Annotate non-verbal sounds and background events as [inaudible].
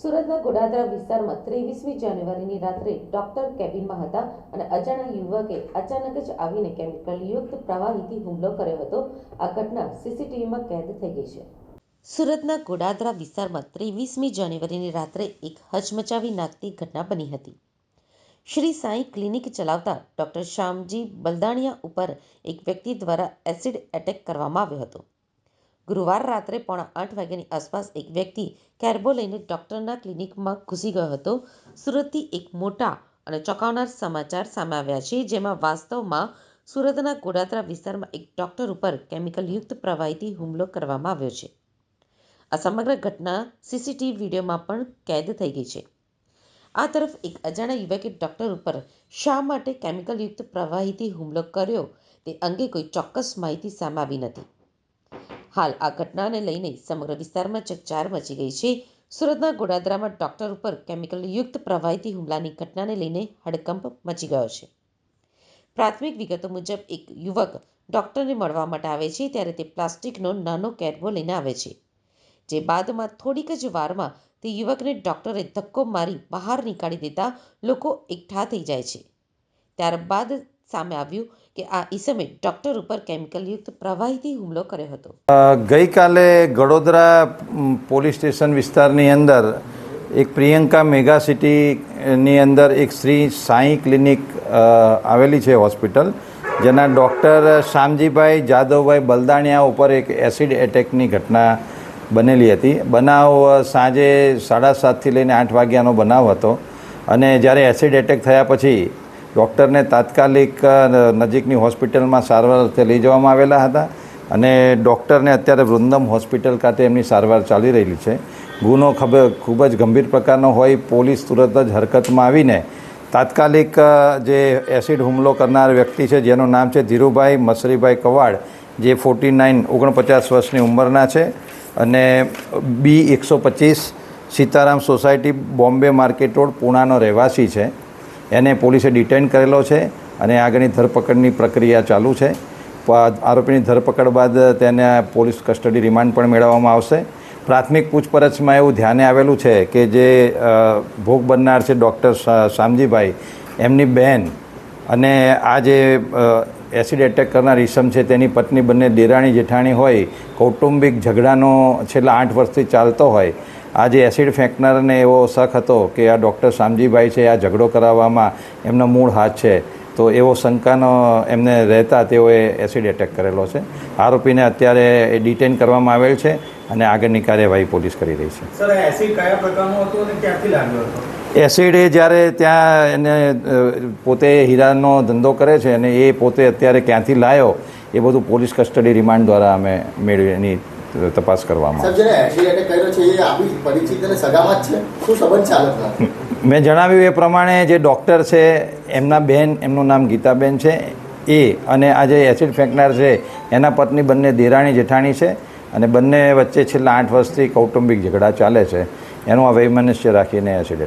સુરતના ગોડાદરા વિસ્તારમાં ત્રેવીસમી જાન્યુઆરીની રાત્રે ડોક્ટર કેબિનમાં હતા અને અજાણ્યા યુવકે અચાનક જ આવીને કેમિકલયુક્ત પ્રવાહીથી હુમલો કર્યો હતો. આ ઘટના સીસીટીવીમાં કેદ થઈ ગઈ છે. સુરતના ગોડાદરા વિસ્તારમાં ત્રેવીસમી જાન્યુઆરીની રાત્રે એક હચમચાવી નાખતી ઘટના બની હતી. શ્રી સાંઈ ક્લિનિક ચલાવતા ડોક્ટર શ્યામજી બલદાણિયા ઉપર એક વ્યક્તિ દ્વારા એસિડ એટેક કરવામાં આવ્યો હતો. ગુરુવાર રાત્રે પોણા આઠ વાગ્યાની આસપાસ એક વ્યક્તિ કેરબો લઈને ડૉક્ટરના ક્લિનિકમાં ઘૂસી ગયો હતો. સુરતથી એક મોટા અને ચોંકાવનાર સમાચાર સામે આવ્યા છે, જેમાં વાસ્તવમાં સુરતના ગોડાત્રા વિસ્તારમાં એક ડૉક્ટર ઉપર કેમિકલયુક્ત પ્રવાહીથી હુમલો કરવામાં આવ્યો છે. આ સમગ્ર ઘટના સીસીટીવી વિડીયોમાં પણ કેદ થઈ ગઈ છે. આ તરફ એક અજાણ્યા યુવકે ડૉક્ટર ઉપર શા માટે કેમિકલયુક્ત પ્રવાહીથી હુમલો કર્યો તે અંગે કોઈ ચોક્કસ માહિતી સામે આવી નથી. હાલ આ ઘટનાને લઈને સમગ્ર વિસ્તારમાં ચકચાર મચી ગઈ છે. સુરતના ગોડાદરામાં ડોક્ટર ઉપર કેમિકલયુક્ત પ્રવાહીથી હુમલાની ઘટનાને લઈને હડકંપ મચી ગયો છે. પ્રાથમિક વિગતો મુજબ, એક યુવક ડોક્ટરને મળવા માટે આવે છે ત્યારે તે પ્લાસ્ટિકનો નાનો કેરબો લઈને આવે છે. જે બાદમાં થોડીક જ વારમાં તે યુવકને ડોક્ટરે ધક્કો મારી બહાર નીકાળી દેતા લોકો એકઠા થઈ જાય છે. ત્યારબાદ સામે આવ્યું કે આ ઈસમે ડોક્ટર ઉપર કેમિકલયુક્ત પ્રવાહીથી હુમલો કર્યો હતો. ગઈકાલે ગડોદરા પોલીસ સ્ટેશન વિસ્તારની અંદર એક પ્રિયંકા મેગા સિટીની અંદર એક શ્રી સાંઈ ક્લિનિક આવેલી છે હોસ્પિટલ, જેના ડૉક્ટર શામજીભાઈ જાદવભાઈ બલદાણિયા ઉપર એક એસિડ એટેકની ઘટના બનેલી હતી. બનાવ સાંજે સાડા સાતથી લઈને આઠ વાગ્યાનો બનાવ હતો અને જ્યારે એસિડ એટેક થયા પછી ડૉક્ટરને તાત્કાલિક નજીકની હોસ્પિટલમાં સારવાર અર્થે લઈ જવામાં આવેલા હતા અને ડૉક્ટરને અત્યારે વૃંદમ હોસ્પિટલ ખાતે એમની સારવાર ચાલી રહેલી છે. ગુનો ખબર ખૂબ જ ગંભીર પ્રકારનો હોય, પોલીસ તુરત જ હરકતમાં આવીને તાત્કાલિક જે એસિડ હુમલો કરનાર વ્યક્તિ છે, જેનું નામ છે ધીરુભાઈ મસરીભાઈ કવાડ, જે ફોર્ટી નાઇન ઓગણપચાસ વર્ષની ઉંમરના છે અને બી એકસો પચીસ Sitaram society, Bombay market road, પૂણાનો રહેવાસી છે. એને પોલીસે ડિટેન કરેલો છે અને આગળની ધરપકડની પ્રક્રિયા ચાલુ છે. આરોપીની ધરપકડ બાદ તેને પોલીસ કસ્ટડી રિમાન્ડ પણ મેળવવામાં આવશે. પ્રાથમિક પૂછપરછમાં એવું ધ્યાને આવેલું છે કે જે ભોગ બનનાર છે ડૉક્ટર શામજીભાઈ એમની બહેન અને આ જે એસિડ એટેક કરનાર ઈસમ છે તેની પત્ની બંને દેરાણી જેઠાણી હોય, કૌટુંબિક ઝઘડાનો છેલ્લા આઠ વર્ષથી ચાલતો હોય આ જે એસિડ ફેંકનારને એવો શક હતો કે આ ડૉક્ટર શામજીભાઈ છે આ ઝઘડો કરાવવામાં એમનો મૂળ હાથ છે તો એવો શંકાનો એમને રહેતા તેઓએ એસિડ એટેક કરેલો છે. આરોપીને અત્યારે ડિટેન કરવામાં આવેલ છે અને આગળની કાર્યવાહી પોલીસ કરી રહી છે. સર એસિડ કયા પ્રકારનો હતો અને ક્યાંથી લાગ્યો હતો? એસિડ એ જ્યારે ત્યાં એને પોતે હીરાનો ધંધો કરે છે અને એ પોતે અત્યારે ક્યાંથી લાયો એ બધું પોલીસ કસ્ટડી રિમાન્ડ દ્વારા અમે મેળવી એની તપાસ કરવામાં [laughs] મેં જણાવ્યું એ પ્રમાણે જે ડૉક્ટર છે એમના બેન એમનું નામ ગીતાબેન છે એ અને આ જે એસિડ ફેંકનાર છે એના પત્ની બંને દેરાણી જેઠાણી છે અને બંને વચ્ચે છેલ્લા આઠ વર્ષથી કૌટુંબિક ઝઘડા ચાલે છે. એનું આ વૈમનસ્ય રાખીને એસિડ